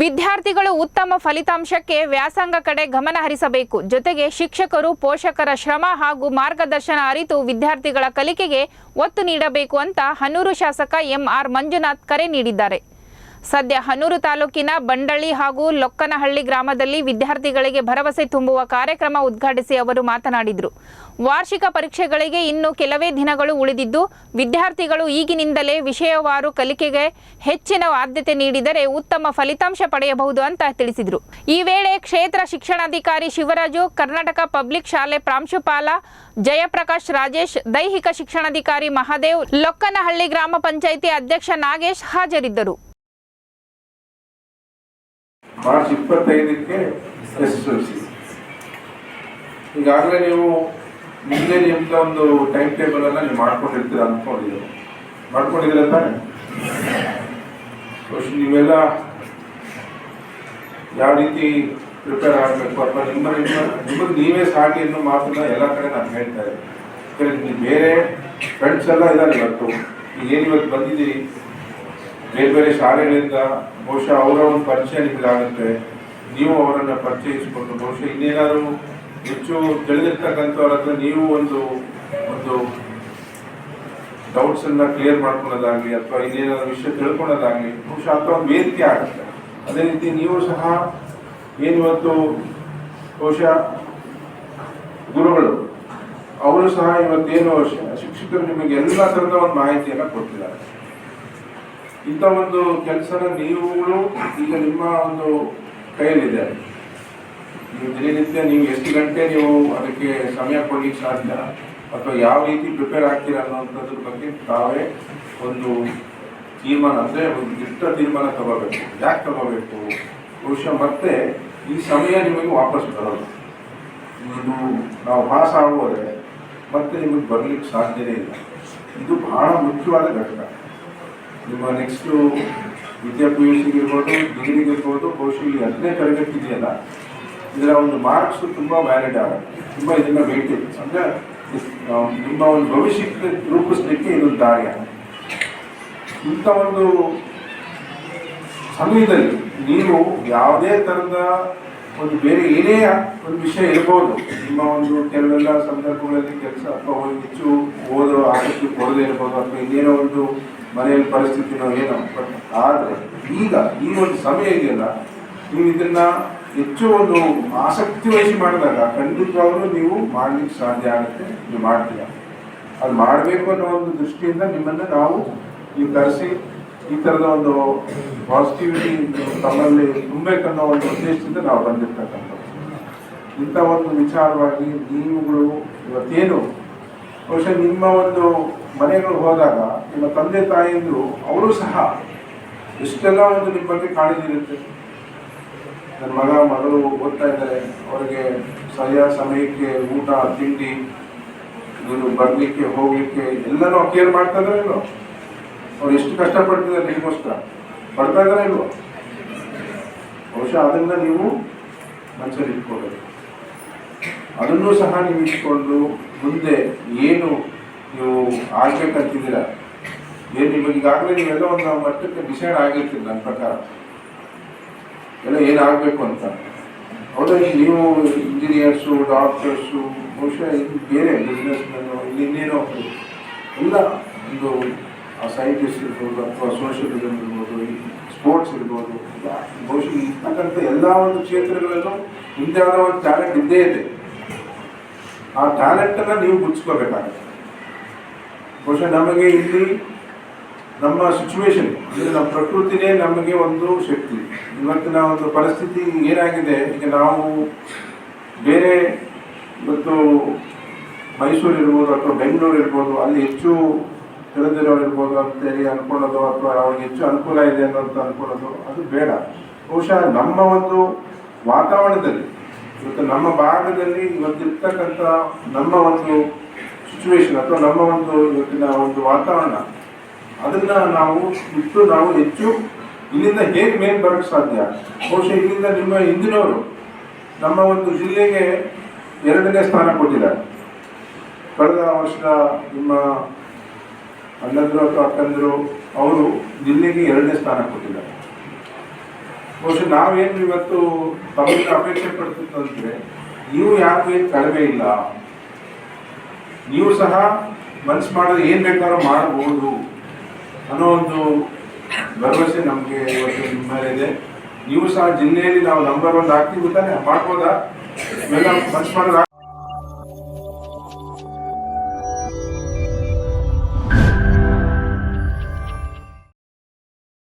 ವಿದ್ಯಾರ್ಥಿಗಳು ಉತ್ತಮ ಫಲಿತಾಂಶಕ್ಕೆ ವ್ಯಾಸಂಗ ಕಡೆ ಗಮನ ಹರಿಸಬೇಕು. ಜೊತೆಗೆ ಶಿಕ್ಷಕರು ಪೋಷಕರ ಶ್ರಮ ಹಾಗೂ ಮಾರ್ಗದರ್ಶನ ಅರಿತು ವಿದ್ಯಾರ್ಥಿಗಳ ಕಲಿಕೆಗೆ ಒತ್ತು ನೀಡಬೇಕು ಅಂತ ಹನೂರು ಶಾಸಕ ಎಂಆರ್ ಮಂಜುನಾಥ್ ಕರೆ ನೀಡಿದ್ದಾರೆ. ಸದ್ಯ ಹನೂರು ತಾಲೂಕಿನ ಬಂಡಳ್ಳಿ ಹಾಗೂ ಲೊಕ್ಕನಹಳ್ಳಿ ಗ್ರಾಮದಲ್ಲಿ ವಿದ್ಯಾರ್ಥಿಗಳಿಗೆ ಭರವಸೆ ತುಂಬುವ ಕಾರ್ಯಕ್ರಮ ಉದ್ಘಾಟಿಸಿ ಅವರು ಮಾತನಾಡಿದರು. ವಾರ್ಷಿಕ ಪರೀಕ್ಷೆಗಳಿಗೆ ಇನ್ನು ಕೆಲವೇ ದಿನಗಳು ಉಳಿದಿದ್ದು, ವಿದ್ಯಾರ್ಥಿಗಳು ಈಗಿನಿಂದಲೇ ವಿಷಯವಾರು ಕಲಿಕೆಗೆ ಹೆಚ್ಚಿನ ಆದ್ಯತೆ ನೀಡಿದರೆ ಉತ್ತಮ ಫಲಿತಾಂಶ ಪಡೆಯಬಹುದು ಅಂತ ತಿಳಿಸಿದರು. ಈ ವೇಳೆ ಕ್ಷೇತ್ರ ಶಿಕ್ಷಣಾಧಿಕಾರಿ ಶಿವರಾಜು, ಕರ್ನಾಟಕ ಪಬ್ಲಿಕ್ ಶಾಲೆ ಪ್ರಾಂಶುಪಾಲ ಜಯಪ್ರಕಾಶ್ ರಾಜೇಶ್, ದೈಹಿಕ ಶಿಕ್ಷಣಾಧಿಕಾರಿ ಮಹಾದೇವ್, ಲೊಕ್ಕನಹಳ್ಳಿ ಗ್ರಾಮ ಪಂಚಾಯಿತಿ ಅಧ್ಯಕ್ಷ ನಾಗೇಶ್ ಹಾಜರಿದ್ದರು. ಮಾರ್ಚ್ ಇಪ್ಪತ್ತೈದಕ್ಕೆ ಎಸ್ ಸಿ ಈಗಾಗಲೇ ನೀವು ಮುಂದೆ ನಿಮ್ದ ಒಂದು ಟೈಮ್ ಟೇಬಲ್ ಅನ್ನ ನೀವು ಮಾಡ್ಕೊಂಡಿರ್ತೀರ ಅನ್ಕೊಂಡಿದ್ದೀರ ಮಾಡ್ಕೊಂಡಿದ್ದೀರ ತಾನೆ? ನೀವೆಲ್ಲ ಯಾವ ರೀತಿ ಪ್ರಿಪೇರ್ ಆಗಬೇಕು ಅಥವಾ ನಿಮ್ಮ ನಿಮ್ಮ ನಿಮಗೆ ನೀವೇ ಸಾಟಿ ಅನ್ನೋ ಮಾತ್ರ ಎಲ್ಲ ಕಡೆ ನಾನು ಹೇಳ್ತಾ ಇದ್ದೀನಿ. ಬೇರೆ ಫ್ರೆಂಡ್ಸ್ ಎಲ್ಲ ಇದ್ದಾರೆ ಇವತ್ತು. ಏನು ಇವತ್ತು ಬಂದಿದ್ದೀರಿ? ಬೇರೆ ಬೇರೆ ಶಾಲೆಗಳಿಂದ ಬಹುಶಃ ಅವರ ಒಂದು ಪರಿಚಯ ನಿಮಗಾಗುತ್ತೆ ನೀವು ಅವರನ್ನ ಪರಿಚಯಿಸಿಕೊಂಡು ಬಹುಶಃ ಇನ್ನೇನಾದ್ರು ಹೆಚ್ಚು ತಿಳಿದಿರ್ತಕ್ಕಂಥವ್ರ ನೀವು ಒಂದು ಒಂದು ಡೌಟ್ಸ್ ಅನ್ನ ಕ್ಲಿಯರ್ ಮಾಡ್ಕೊಳ್ಳೋದಾಗ್ಲಿ ಅಥವಾ ಇನ್ನೇನಾದ್ರು ವಿಷಯ ತಿಳ್ಕೊಳ್ಳೋದಾಗ್ಲಿ ಬಹುಶಃ ಅಥವಾ ವೇದಿಕೆ ಆಗುತ್ತೆ. ಅದೇ ರೀತಿ ನೀವು ಸಹ ಏನಿವತ್ತು ಬಹುಶಃ ಗುರುಗಳು, ಅವರು ಸಹ ಇವತ್ತೇನು ಶಿಕ್ಷಕರು ನಿಮಗೆ ಎಲ್ಲ ಥರದ ಒಂದು ಮಾಹಿತಿಯನ್ನ ಕೊಡ್ತಿದ್ದಾರೆ ಇಂಥ ಒಂದು ಕೆಲಸನ ನೀವುಗಳು ಈಗ ನಿಮ್ಮ ಒಂದು ಕೈಯಲ್ಲಿದೆ. ನೀವು ದಿನನಿತ್ಯ ನೀವು ಎಷ್ಟು ಗಂಟೆ ನೀವು ಅದಕ್ಕೆ ಸಮಯ ಕೊಡ್ಲಿಕ್ಕೆ ಸಾಧ್ಯ? ಅಥವಾ ಯಾವ ರೀತಿ ಪ್ರಿಪೇರ್ ಆಗ್ತೀರಾ ಅನ್ನೋಂಥದ್ರ ಬಗ್ಗೆ ತಾವೇ ಒಂದು ತೀರ್ಮಾನ, ಅಂದರೆ ಒಂದು ದಿಟ್ಟ ತೀರ್ಮಾನ ತಗೋಬೇಕು. ಯಾಕೆ ತಗೋಬೇಕು? ಬಹುಶಃ ಮತ್ತೆ ಈ ಸಮಯ ನಿಮಗೆ ವಾಪಸ್ ಬರೋದು. ಇದು ನಾವು ಪಾಸ್ ಆಗೋದ್ರೆ ಮತ್ತೆ ನಿಮಗೆ ಬರಲಿಕ್ಕೆ ಸಾಧ್ಯನೇ ಇಲ್ಲ. ಇದು ಬಹಳ ಮುಖ್ಯವಾದ ಘಟಕ. ನಿಮ್ಮ ನೆಕ್ಸ್ಟು ವಿದ್ಯಾ ಪಿ ಯು ಸಿಗೆ ಇರ್ಬೋದು ಡಿಗ್ರಿಗೆ ಇರ್ಬೋದು ಬಹುಶಃ ಈ ಹತ್ತನೇ ತರಗತಿ ಇದೆಯಲ್ಲ, ಇದರ ಒಂದು ಮಾರ್ಕ್ಸ್ ತುಂಬ ವ್ಯಾಲಿಡ್ ಆಗುತ್ತೆ ತುಂಬ ಇದನ್ನು ಬೇಕು ಅಂದರೆ ನಿಮ್ಮ ಒಂದು ಭವಿಷ್ಯಕ್ಕೆ ರೂಪಿಸಲಿಕ್ಕೆ ಇದೊಂದು ದಾರಿ ಇಂಥ ಒಂದು ಸಮಯದಲ್ಲಿ ನೀವು ಯಾವುದೇ ಥರದ ಒಂದು ಬೇರೆ ಏನೇ ಒಂದು ವಿಷಯ ಇರ್ಬೋದು, ನಿಮ್ಮ ಒಂದು ಕೆಲವೆಲ್ಲ ಸಂದರ್ಭಗಳಲ್ಲಿ ಕೆಲಸ ಅಥವಾ ಹೆಚ್ಚು ಓದೋ ಆಸಕ್ತಿ ಕೊಡದೇ ಇರ್ಬೋದು, ಅಥವಾ ಇನ್ನೇನೋ ಒಂದು ಮನೆಯಲ್ಲಿ ಪರಿಸ್ಥಿತಿನೋ ಏನೋ ಬಟ್ ಆದರೆ ಈಗ ಈ ಒಂದು ಸಮಯ ಇದೆಯಲ್ಲ, ನೀವು ಇದನ್ನ ಹೆಚ್ಚು ಒಂದು ಆಸಕ್ತಿ ವಹಿಸಿ ಮಾಡಿದಾಗ ಖಂಡಿತವಾಗ್ಲೂ ನೀವು ಮಾಡ್ಲಿಕ್ಕೆ ಸಾಧ್ಯ ಆಗುತ್ತೆ, ನೀವು ಮಾಡ್ತೀರಾ. ಅದು ಮಾಡಬೇಕು ಅನ್ನೋ ಒಂದು ದೃಷ್ಟಿಯಿಂದ ನಿಮ್ಮನ್ನು ನಾವು ನೀವು ಕರೆಸಿ ಈ ಥರದ ಒಂದು ಪಾಸಿಟಿವಿಟಿ ತಮ್ಮಲ್ಲಿ ತುಂಬಬೇಕನ್ನೋ ಒಂದು ಉದ್ದೇಶದಿಂದ ನಾವು ಬಂದಿರ್ತಕ್ಕಂಥ ಇಂಥ ಒಂದು ವಿಚಾರವಾಗಿ ನೀವುಗಳು ಇವತ್ತೇನು ಬಹುಶಃ ನಿಮ್ಮ ಒಂದು ಮನೆಗಳು ಹೋದಾಗ ನಿಮ್ಮ ತಂದೆ ತಾಯಿಯಂದರು ಅವರು ಸಹ ಎಷ್ಟೆಲ್ಲ ಒಂದು ನಿಮ್ಮ ಬಗ್ಗೆ ಕಾಣಿದಿರುತ್ತೆ ನನ್ನ ಮಗ, ಮಗಳು ಓದ್ತಾ ಇದ್ದಾರೆ. ಅವರಿಗೆ ಸರಿಯಾದ ಸಮಯಕ್ಕೆ ಊಟ, ತಿಂಡಿ ನೀನು ಬರಲಿಕ್ಕೆ, ಹೋಗ್ಲಿಕ್ಕೆ ಎಲ್ಲನೂ ಕೇರ್ ಮಾಡ್ತಾ ಇದ್ರೆ ಇಲ್ವೋ? ಅವ್ರು ಎಷ್ಟು ಕಷ್ಟಪಡ್ತಿದ್ದಾರೆ ನಿಮಗೋಸ್ಕರ? ಪಡ್ತಾ ಇದ್ದಾರೆ ಇಲ್ವೋ? ಬಹುಶಃ ಅದನ್ನ ನೀವು ಮನಸ್ಸಲ್ಲಿ ಇಟ್ಕೋಬೇಕು ಅದನ್ನು ಸಹ ನೀವು ಇಟ್ಕೊಂಡು ಮುಂದೆ ಏನು ನೀವು ಆಗ್ಬೇಕಂತಿದ್ದೀರ ಏನು ನಿಮಗೆ ಈಗಾಗಲೇ ನೀವೆಲ್ಲ ಒಂದು ಮಟ್ಟಕ್ಕೆ ಡಿಸೈಡ್ ಆಗಿರ್ತೀರಿ ನನ್ನ ಪ್ರಕಾರ. ಎಲ್ಲ ಏನಾಗಬೇಕು ಅಂತ. ಹೌದಾ ಈಗ ನೀವು ಇಂಜಿನಿಯರ್ಸು ಡಾಕ್ಟರ್ಸು ಬಹುಶಃ ಇದು ಬೇರೆ ಬಿಸ್ನೆಸ್ ಮ್ಯಾನು ಇಲ್ಲಿ ಇನ್ನೇನೋ ಎಲ್ಲ ಒಂದು ಸೈಂಟಿಸ್ಟ್ ಇರ್ಬೋದು ಅಥವಾ ಸೋಷಿಯಲಿಸಮ್ ಇರ್ಬೋದು ಸ್ಪೋರ್ಟ್ಸ್ ಇರ್ಬೋದು ಬಹುಶಃ ಇರ್ತಕ್ಕಂಥ ಎಲ್ಲ ಒಂದು ಕ್ಷೇತ್ರಗಳಲ್ಲೂ ಹಿಂದೆ ಆದ ಒಂದು ಟ್ಯಾಲೆಂಟ್ ಇದ್ದೇ ಇದೆ. ಆ ಟ್ಯಾಲೆಂಟನ್ನು ನೀವು ಗುಚ್ಕೋಬೇಕಾಗುತ್ತೆ ಬಹುಶಃ ನಮಗೆ ಇಲ್ಲಿ ನಮ್ಮ ಸಿಚುವೇಶನ್ ಅಂದರೆ ನಮ್ಮ ಪ್ರಕೃತಿನೇ ನಮಗೆ ಒಂದು ಶಕ್ತಿ. ಇವತ್ತಿನ ಒಂದು ಪರಿಸ್ಥಿತಿ ಏನಾಗಿದೆ, ಈಗ ನಾವು ಬೇರೆ ಇವತ್ತು ಮೈಸೂರು ಇರ್ಬೋದು ಅಥವಾ ಬೆಂಗಳೂರು ಇರ್ಬೋದು, ಅಲ್ಲಿ ಹೆಚ್ಚು ತಿಳಿದಿರೋರು ಇರ್ಬೋದು ಅಂತೇಳಿ ಅನ್ಕೊಳ್ಳೋದು ಅಥವಾ ಅವ್ರಿಗೆ ಹೆಚ್ಚು ಅನುಕೂಲ ಇದೆ ಅನ್ನೋಂತ ಅನ್ಕೊಳ್ಳೋದು, ಅದು ಬೇಡ. ಬಹುಶಃ ನಮ್ಮ ಒಂದು ವಾತಾವರಣದಲ್ಲಿ ಇವತ್ತು ನಮ್ಮ ಭಾಗದಲ್ಲಿ ಇವತ್ತಿರ್ತಕ್ಕಂಥ ನಮ್ಮ ಒಂದು ಸಿಚುವೇಶನ್ ಅಥವಾ ನಮ್ಮ ಒಂದು ಇವತ್ತಿನ ಒಂದು ವಾತಾವರಣ, ಅದನ್ನ ನಾವು ಬಿಟ್ಟು ನಾವು ಹೆಚ್ಚು ಇಲ್ಲಿಂದ ಹೇಗೆ ಮೇಲೆ ಬರೋಕ್ಕೆ ಸಾಧ್ಯ? ಬಹುಶಃ ಇಲ್ಲಿಂದ ನಿಮ್ಮ ಹಿಂದಿನವರು ನಮ್ಮ ಒಂದು ಜಿಲ್ಲೆಗೆ ಎರಡನೇ ಸ್ಥಾನ ಕೊಟ್ಟಿದ್ದಾರೆ. ಕಳೆದ ವರ್ಷ ನಿಮ್ಮ ಅಣ್ಣಂದರು ಅಥವಾ ಅಕ್ಕಂದರು ಅವರು ಜಿಲ್ಲೆಗೆ ಎರಡನೇ ಸ್ಥಾನ ಕೊಟ್ಟಿದ್ದಾರೆ. ಬಹುಶಃ ನಾವೇನು ಇವತ್ತು ತಮಗೆ ಅಪೇಕ್ಷೆ ಪಡ್ತಿತ್ತಂದ್ರೆ ನೀವು ಯಾಕೆ ಏನು ಕಡಿಮೆ ಇಲ್ಲ. ನೀವು ಸಹ ಮನ್ಸು ಮಾಡಿದ್ರೆ ಏನು ಬೇಕಾದ್ರೂ ಮಾಡಬಹುದು ಅನ್ನೋ ಒಂದು ಭರವಸೆ ನಮಗೆ ಇವತ್ತು ನಿಮ್ಮ ಮೇಲೆ ಇದೆ ನೀವು ಸಹ ಜಿಲ್ಲೆಯಲ್ಲಿ ನಾವು ನಂಬರ್ ಒಂದು ಆಗ್ತೀವಿ ತಾನೆ? ಮಾಡ್ಬೋದಾ? ಇವೆಲ್ಲ ಮನ್ಸು ಮಾಡಿದ್ರೆ